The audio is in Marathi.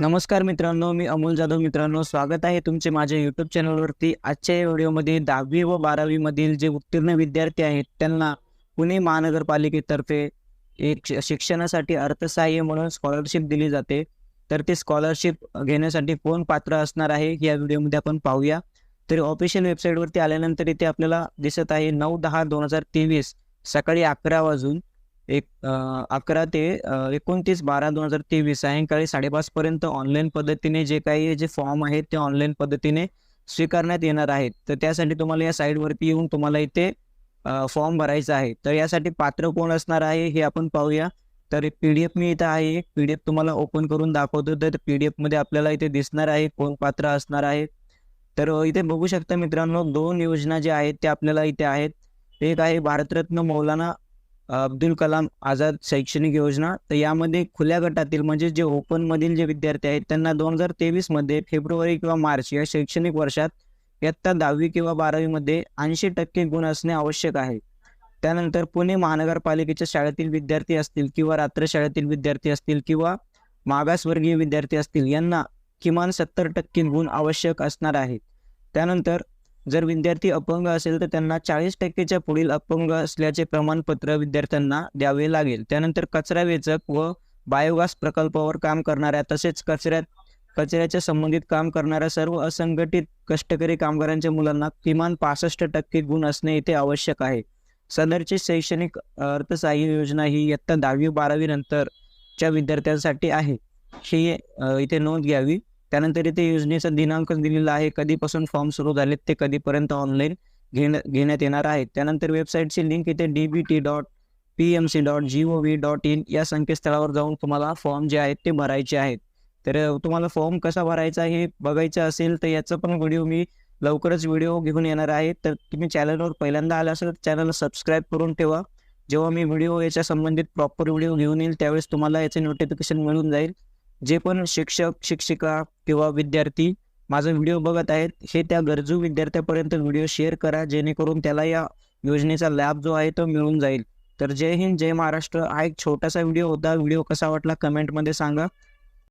नमस्कार मित्रांनो मी अमोल जाधव मित्रांनो. स्वागत आहे तुमचे माझ्या यूट्यूब चॅनलवरती आजच्या या व्हिडिओमध्ये दहावी व बारावीमधील जे उत्तीर्ण विद्यार्थी आहेत त्यांना पुणे महानगरपालिकेतर्फे एक शिक्षणासाठी अर्थसहाय्य म्हणून स्कॉलरशिप दिली जाते. तर ते स्कॉलरशिप घेण्यासाठी कोण पात्र असणार आहे या व्हिडिओमध्ये आपण पाहूया. तर ऑफिशियल वेबसाईटवरती आल्यानंतर इथे आपल्याला दिसत आहे नऊ दहा दोन हजार तेवीस सकाळी अकरा वाजून एक अकरा ते एकोणतीस बारा दोन हजार तेवीस सायंकाळी साडेपाचपर्यंत ऑनलाईन पद्धतीने जे काही जे फॉर्म आहेत ते ऑनलाईन पद्धतीने स्वीकारण्यात येणार आहेत. तर त्यासाठी तुम्हाला या साईटवरती येऊन तुम्हाला इथे फॉर्म भरायचा आहे. तर यासाठी पात्र कोण असणार आहे हे आपण पाहूया. तर पी डी एफ मी इथं आहे. एक पी डी एफ तुम्हाला ओपन करून दाखवतो. तर पी डी एफमध्ये आपल्याला इथे दिसणार आहे कोण पात्र असणार आहे. तर इथे बघू शकता मित्रांनो दोन योजना ज्या आहेत त्या आपल्याला इथे आहेत. एक आहे भारतरत्न मौलाना अब्दुल कलाम आझाद शैक्षणिक योजना तर यामध्ये खुल्या गटातील म्हणजे जे ओपनमधील जे विद्यार्थी आहेत त्यांना दोन हजार तेवीसमध्ये फेब्रुवारी किंवा मार्च या शैक्षणिक वर्षात इयत्ता दहावी किंवा बारावीमध्ये ऐंशी टक्के गुण असणे आवश्यक आहे. त्यानंतर पुणे महानगरपालिकेच्या शाळेतील विद्यार्थी असतील किंवा रात्र शाळेतील विद्यार्थी असतील किंवा मागासवर्गीय विद्यार्थी असतील यांना किमान सत्तर टक्के गुण आवश्यक असणार आहेत. त्यानंतर जर विद्यार्थी अपंग असेल तर त्यांना चाळीस टक्केच्या पुढील अपंग असल्याचे प्रमाणपत्र विद्यार्थ्यांना द्यावे लागेल. त्यानंतर कचरा वेचक व बायोगॅस प्रकल्पावर काम करणाऱ्या तसेच कचऱ्यात कचऱ्याच्या संबंधित काम करणाऱ्या सर्व असंघटित कष्टकरी कामगारांच्या मुलांना किमान पासष्ट टक्के गुण असणे इथे आवश्यक आहे. सदरची शैक्षणिक अर्थसहाय्य योजना ही इयत्ता दहावी बारावी नंतरच्या विद्यार्थ्यांसाठी आहे. ही इथे नोंद घ्यावी. त्यानंतर इथे योजनेचा दिनांक दिलेला आहे. कधीपासून फॉर्म सुरू झालेत ते कधीपर्यंत ऑनलाईन घेण्या घेण्यात येणार आहेत त्यानंतर वेबसाईटची लिंक इथे D B T dot P M C dot G O V dot in या संकेतस्थळावर जाऊन तुम्हाला फॉर्म जे आहेत ते भरायचे आहेत. तर तुम्हाला फॉर्म कसा भरायचा हे बघायचं असेल तर याचा पण व्हिडिओ मी लवकरच व्हिडिओ घेऊन येणार आहे. तर तुम्ही चॅनलवर पहिल्यांदा आला असेल तर चॅनलला सबस्क्राईब करून ठेवा. जेव्हा मी व्हिडिओ याच्या संबंधित प्रॉपर व्हिडिओ घेऊन येईल त्यावेळेस तुम्हाला याचे नोटिफिकेशन मिळून जाईल. जे पण शिक्षक शिक्षिका किंवा विद्यार्थी माझा व्हिडिओ बघत आहेत हे त्या गरजू विद्यार्थ्यापर्यंत व्हिडिओ शेअर करा जेणेकरून त्याला या योजनेचा लाभ जो आहे तो मिळून जाईल. तर जय हिंद जय महाराष्ट्र. हा एक छोटासा व्हिडिओ होता. व्हिडिओ कसा वाटला? कमेंटमध्ये सांगा.